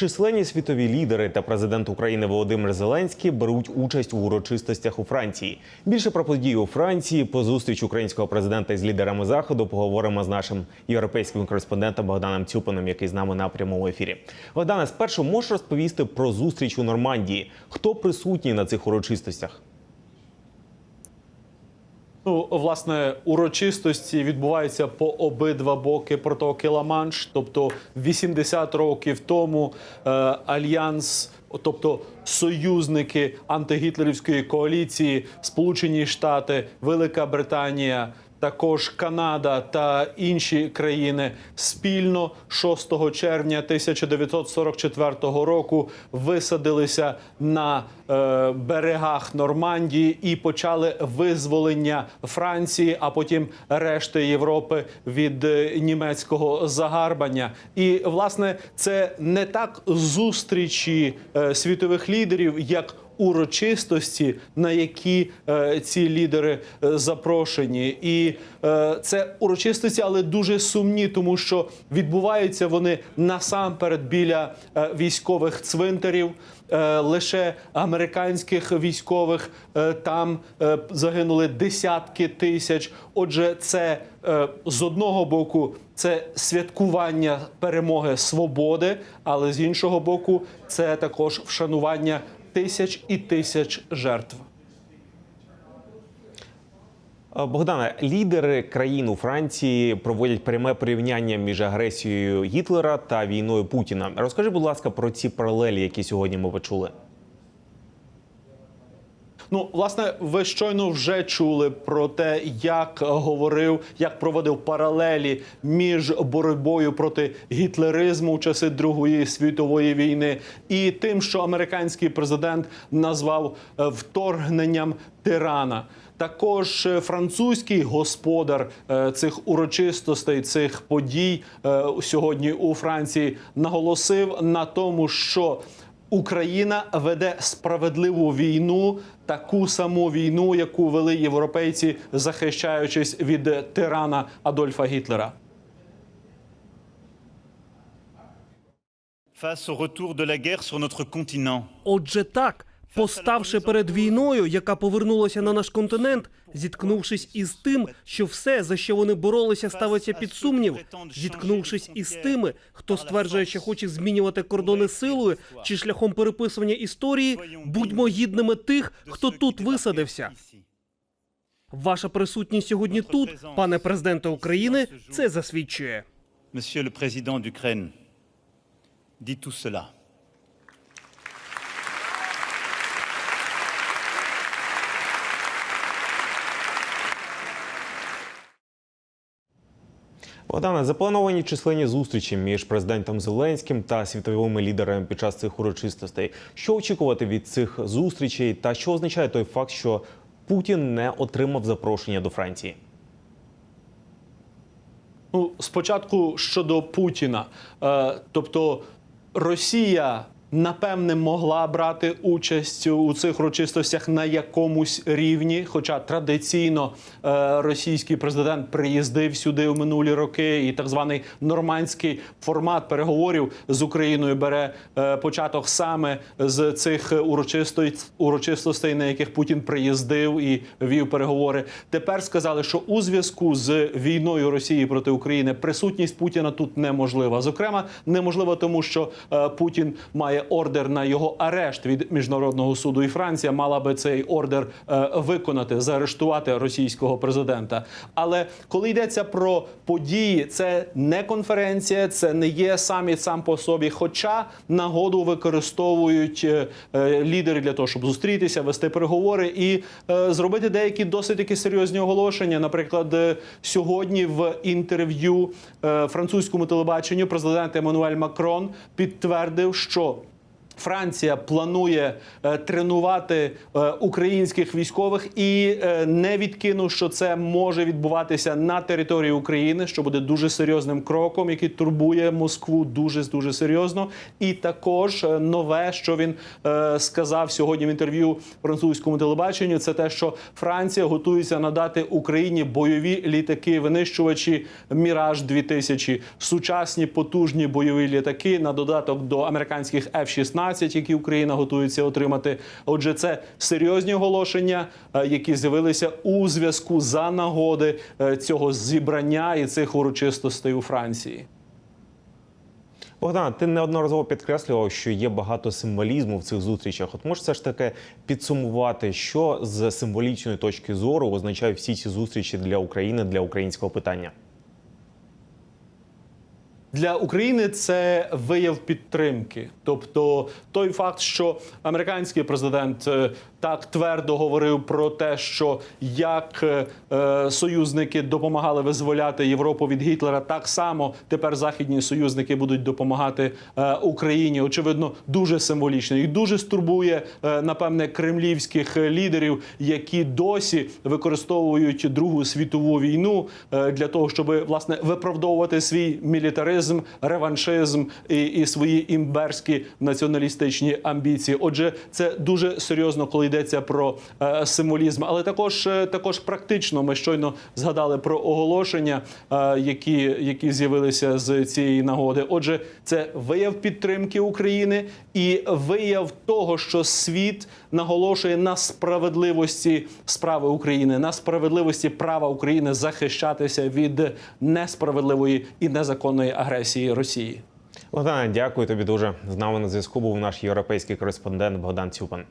Численні світові лідери та президент України Володимир Зеленський беруть участь у урочистостях у Франції. Більше про події у Франції по зустріч українського президента із лідерами заходу поговоримо з нашим європейським кореспондентом Богданом Цюпином, який з нами на прямому ефірі. Богдане, спершу можеш розповісти про зустріч у Нормандії. Хто присутній на цих урочистостях? Ну, власне, урочистості відбуваються по обидва боки протоки Ла-Манш. Тобто 80 років тому е, альянс, тобто союзники антигітлерівської коаліції, Сполучені Штати, Велика Британія. Також Канада та інші країни спільно 6 червня 1944 року висадилися на е, берегах Нормандії і почали визволення Франції, а потім решти Європи від е, німецького загарбання. І власне це не так зустрічі е, світових лідерів, як урочистості, на які е, ці лідери е, запрошені, і е, це урочистості, але дуже сумні, тому що відбуваються вони насамперед біля е, військових цвинтарів. Е, лише американських військових е, там е, загинули десятки тисяч. Отже, це з одного боку це святкування перемоги свободи, але з іншого боку, це також вшанування тисяч і тисяч жертв. Богдана, Богдане, лідери країн у Франції проводять пряме порівняння між агресією Гітлера та війною Путіна. Розкажи, будь ласка, про ці паралелі, які сьогодні ми почули. Ну, власне, ви щойно вже чули про те, як говорив, як проводив паралелі між боротьбою проти гітлеризму в часи Другої світової війни і тим, що американський президент назвав е, вторгненням тирана. Також е, французький господар е, цих урочистостей, цих подій сьогодні у Франції наголосив на тому, що Україна веде справедливу війну, таку саму війну, яку вели європейці, захищаючись від тирана Адольфа Гітлера. face au retour de la guerre sur notre continent. Отже, так, поставши перед війною, яка повернулася на наш континент, зіткнувшись із тим, що все, за що вони боролися, ставиться під сумнів, зіткнувшись із тими, хто стверджує, що хоче змінювати кордони силою чи шляхом переписування історії, будьмо гідними тих, хто тут висадився. Ваша присутність сьогодні тут, пане президенте України, це засвідчує. Monsieur le Président d'Ukraine. Богдане, заплановані численні зустрічі між президентом Зеленським та світовими лідерами під час цих урочистостей. Що очікувати від цих зустрічей, та що означає той факт, що Путін не отримав запрошення до Франції? Ну, спочатку щодо Путіна, Е, тобто Росія. Напевне, могла брати участь у цих урочистостях на якомусь рівні. Хоча традиційно е, російський президент приїздив сюди у минулі роки, і так званий нормандський формат переговорів з Україною бере е, початок саме з цих урочисто- урочистостей, на яких Путін приїздив і вів переговори. Тепер сказали, що у зв'язку з війною Росії проти України присутність Путіна тут неможлива. Зокрема, неможлива тому, що е, Путін має ордер на його арешт від міжнародного суду, і Франція мала би цей ордер е, виконати, заарештувати російського президента. Але коли йдеться про події, це не конференція, це не є саміт сам по собі. Хоча нагоду використовують е, е, лідери для того, щоб зустрітися, вести переговори і зробити деякі досить такі серйозні оголошення. Наприклад, сьогодні в інтерв'ю французькому телебаченню президент Еммануель Макрон підтвердив, що Франція планує е, тренувати е, українських військових і е, не відкинув, що це може відбуватися на території України, що буде дуже серйозним кроком, який турбує Москву дуже дуже серйозно. І також нове, що він сказав сьогодні в інтерв'ю французькому телебаченню, це те, що Франція готується надати Україні бойові літаки, винищувачі Міраж 2000 сучасні потужні бойові літаки на додаток до американських F-16, які Україна готується отримати. Отже, це серйозні оголошення, е, які з'явилися у зв'язку за нагоди е, цього зібрання і цих урочистостей у Франції. Богдан, ти неодноразово підкреслював, що є багато символізму в цих зустрічах. От можеш все ж таки підсумувати, що з символічної точки зору означають всі ці зустрічі для України, для українського питання. Для України це вияв підтримки. Тобто той факт, що американський президент е, так твердо говорив про те, що як е, е, союзники допомагали визволяти Європу від Гітлера, так само тепер західні союзники будуть допомагати Україні. Очевидно, дуже символічно і дуже стурбує напевне кремлівських лідерів, які досі використовують Другу світову війну для того, щоб власне виправдовувати свій мілітаризм, реваншизм і, і свої імберські націоналістичні амбіції. Отже, це дуже серйозно, коли йдеться про е, символізм, але також е, також практично. Ми щойно згадали про оголошення, е, які, які з'явилися з цієї нагоди. Отже, це вияв підтримки України і вияв того, що світ наголошує на справедливості справи України, на справедливості права України захищатися від несправедливої і незаконної агресії Росії. Богдане, дякую тобі дуже. З нами на зв'язку був наш європейський кореспондент Богдан Цюпан.